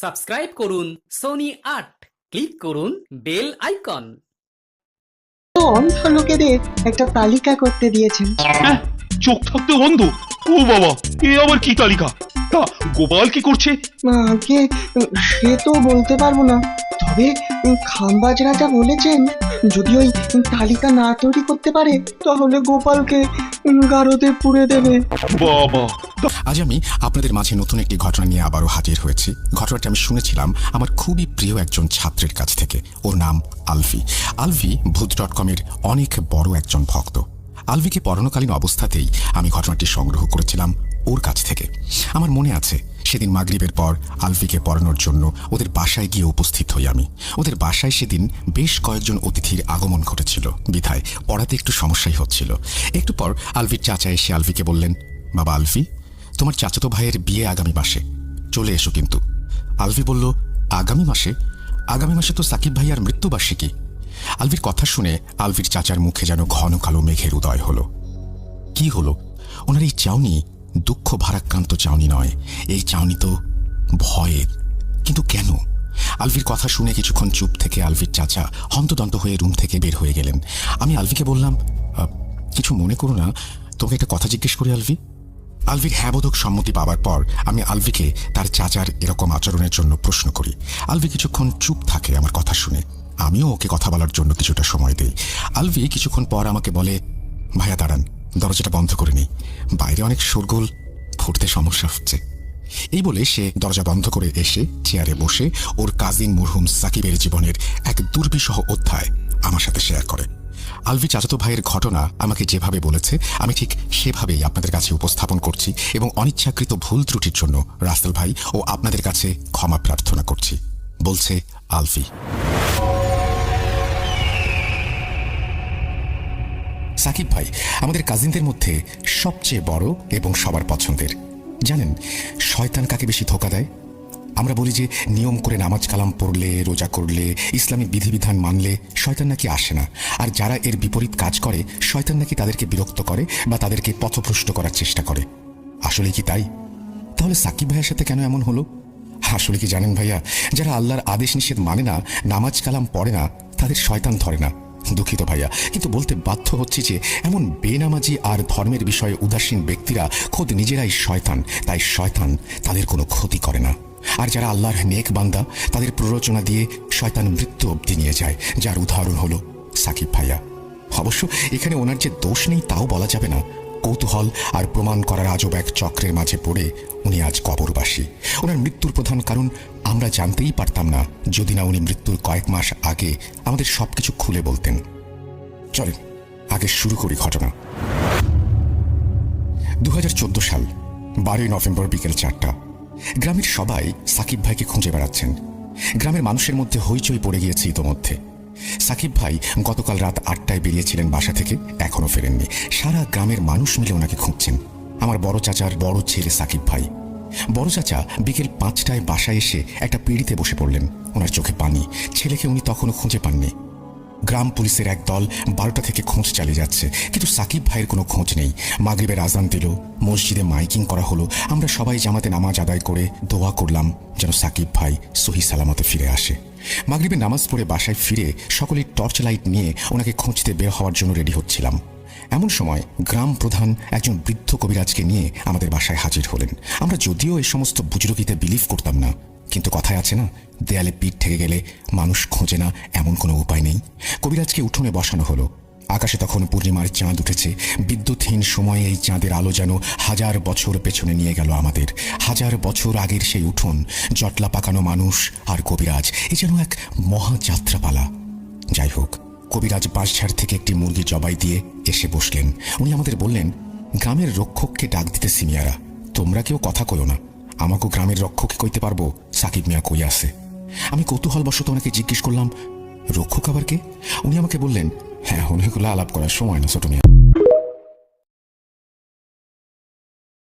Subscribe করুন Soni art click করুন bell icon. অন্ধ লোকেদের একটা তালিকা করতে দিয়েছেন? হ্যাঁ চোখ থাকতে অন্ধ ও বাবা এ আবার কি তালিকা? তা গোপাল কি করছে? আগে সে তো বলতে পারব না। তবে খাম্বাজ রাজা বলেছেন, যদি ওই তালিকা না তৈরি করতে পারে, তাহলে গোপালকে গারদে পুড়ে দেবে। বাবা। আজ আমি আপনাদের মাঝে নতুন একটি ঘটনা নিয়ে আবারও হাজির হয়েছি। ঘটনাটি আমি শুনেছিলাম আমার খুবই প্রিয় একজন ছাত্রের কাছ থেকে। ওর নাম আলফি আলফি ভূত ডট কমের অনেক বড় একজন ভক্ত। আলভিকে পড়ানোকালীন অবস্থাতেই আমি ঘটনাটি সংগ্রহ করেছিলাম ওর কাছ থেকে। আমার মনে আছে সেদিন মাগরিবের পর আলফিকে পড়ানোর জন্য ওদের বাসায় গিয়ে উপস্থিত হই আমি। ওদের বাসায় সেদিন বেশ কয়েকজন অতিথির আগমন ঘটেছিল। বিধায় পড়াতে একটু সমস্যাই হচ্ছিল। একটু পর আলভির চাচা এসে আলফিকে বললেন, বাবা আলফি, তোমার চাচাতো ভাইয়ের বিয়ে আগামী মাসে। চলে এসো কিন্তু। আলফি বলল, আগামী মাসে? আগামী মাসে তো সাকিব ভাইয়ার মৃত্যুবার্ষিকী। আলভির কথা শুনে আলভির চাচার মুখে যেন ঘন কালো মেঘের উদয় হলো। কি হলো? ওনার এই চাউনি দুঃখ ভারাক্রান্ত চাউনি নয়। এই চাউনি তো ভয়ের। কিন্তু কেন? আলভির কথা শুনে কিছুক্ষণ চুপ থেকে আলভির চাচা হন্তদন্ত হয়ে রুম থেকে বের হয়ে গেলেন। আমি আলভিকে বললাম কিছু মনে করো না, তোকে একটা কথা জিজ্ঞেস করি আলভি? আলভির হ্যাবোধক সম্মতি পাওয়ার পর আমি আলভিকে তার চাচার এরকম আচরণের জন্য প্রশ্ন করি। আলভি কিছুক্ষণ চুপ থাকে আমার কথা শুনে। আমিও ওকে কথা বলার জন্য কিছুটা সময় দেই। আলভি কিছুক্ষণ পর আমাকে বলে, ভাইয়া, দাঁড়ান। দরজাটা বন্ধ করে নেই। বাইরে অনেক শোরগোল, ফুটতে সমস্যা হচ্ছে। এই বলে সে দরজা বন্ধ করে এসে চেয়ারে বসে ওর কাজিন মুরহুম সাকিবের জীবনের এক দুর্বিষহ অধ্যায় আমার সাথে শেয়ার করে। আলভি চাচাতো ভাইয়ের ঘটনা আমাকে যেভাবে বলেছে, আমি ঠিক সেভাবেই আপনাদের কাছে উপস্থাপন করছি এবং অনিচ্ছাকৃত ভুল ত্রুটির জন্য রাসেল ভাই ও আপনাদের কাছে ক্ষমা প্রার্থনা করছি, বলছে আলভি। সাকিব ভাই, আমাদের কাজিনদের মধ্যে সবচেয়ে বড় এবং সবার পছন্দের। জানেন, শয়তান কাকে বেশি ধোকা দেয়? আমরা বলি যে, নিয়ম করে নামাজ কালাম পড়লে, রোজা করলে ইসলামিক বিধিবিধান মানলে শয়তান নাকি আসে না। আর যারা এর বিপরীত কাজ করে, শয়তান নাকি তাদেরকে বিরক্ত করে বা তাদেরকে পথভ্রষ্ট করার চেষ্টা করে। আসলে কি তাই? তাহলে সাকিব ভাইয়ের সাথে কেন এমন হলো? আসলে কি জানেন ভাইয়া, যারা আল্লাহর আদেশ নিষেধ মানে না, নামাজ কালাম পড়ে না, তাদের শয়তান ধরে না। দুঃখিত ভাইয়া। কিন্তু বলতে বাধ্য হচ্ছে যে, এমন বেনামাজি আর ধর্মের বিষয়ে উদাসীন ব্যক্তিরা খোদ নিজেরাই শয়তান। তাই শয়তান তাদের কোনো ক্ষতি করে না। আর যারা আল্লাহর নেক বান্দা, তাদের প্ররোচনা দিয়ে শয়তান মৃত্যু অবধি নিয়ে যায়, যার উদাহরণ হলো সাকিব ভাইয়া। অবশ্য এখানে ওনার যে দোষ নেই, তাও বলা যাবে না। কৌতূহল আর প্রমাণ করার আজব এক চক্রের মাঝে পড়ে উনি আজ কবরবাসী। ওনার মৃত্যুর প্রধান কারণ আমরা জানতেই পারতাম না, যদি না উনি মৃত্যুর কয়েক মাস আগে আমাদের সবকিছু খুলে বলতেন। চলেন, আগে শুরু করি ঘটনা। দু হাজার চোদ্দ সাল, বারোই নভেম্বর বিকেল চারটা। গ্রামের সবাই সাকিব ভাইকে খুঁজে বেড়াচ্ছেন। গ্রামের মানুষের মধ্যে হইচই পড়ে গিয়েছে ইতোমধ্যে। সাকিব ভাই গতকাল রাত আটটায় বেরিয়েছিলেন বাসা থেকে এখনও ফেরেননি। সারা গ্রামের মানুষ মিলে ওনাকে খুঁজছেন। আমার বড় চাচার বড় ছেলে সাকিব ভাই। বড় চাচা বিকেল পাঁচটায় বাসায় এসে একটা পিড়িতে বসে পড়লেন। ওনার চোখে পানি। ছেলেকে উনি তখনও খুঁজে পাননি। গ্রাম পুলিশের এক দল বারোটা থেকে খোঁজ চালিয়ে যাচ্ছে। কিন্তু সাকিব ভাইয়ের কোনো খোঁজ নেই। মাগরিবের আজান দিল, মসজিদে মাইকিং করা হলো। আমরা সবাই জামাতে নামাজ আদায় করে দোয়া করলাম যেন সাকিব ভাই সহি সালামতে ফিরে আসে। মাগরিবের নামাজ পড়ে বাসায় ফিরে সকলে টর্চ লাইট নিয়ে ওনাকে খুঁজতে বের হওয়ার জন্য রেডি হচ্ছিলাম। এমন সময় গ্রাম প্রধান একজন বৃদ্ধ কবিরাজকে নিয়ে আমাদের বাসায় হাজির হলেন। আমরা যদিও এই সমস্ত বুজরুকিতে বিলিভ করতাম না, কিন্তু কথায় আছে না, দেয়ালে পিঠ থেকে গেলে মানুষ খোঁজে না, এমন কোনো উপায় নেই। কবিরাজকে উঠোনে বসানো হলো। আকাশে তখন পূর্ণিমার চাঁদ উঠেছে। বিদ্যুৎহীন সময়ে এই চাঁদের আলো যেন হাজার বছর পেছনে নিয়ে গেল আমাদের। হাজার বছর আগের সেই উঠোন, জটলা পাকানো মানুষ আর কবিরাজ, এ যেন এক মহাযাত্রাপালা। যাই হোক, কবিরাজ বাঁশঝাড় থেকে একটি মুরগি জবাই দিয়ে এসে বসলেন। উনি আমাদের বললেন, গ্রামের রক্ষককে ডাক দিতে সিমিয়ারা তোমরা কেউ কথা কইও না। আমাকেও গ্রামের রক্ষককে কইতে পারব, সাকিব মিয়া কই আছে। আমি কৌতূহলবশত ওনাকে জিজ্ঞেস করলাম, রক্ষক আবার কে? উনি আমাকে বললেন হ্যাঁ অনেকগুলো আলাপ করার সময় না ছোট মিয়া।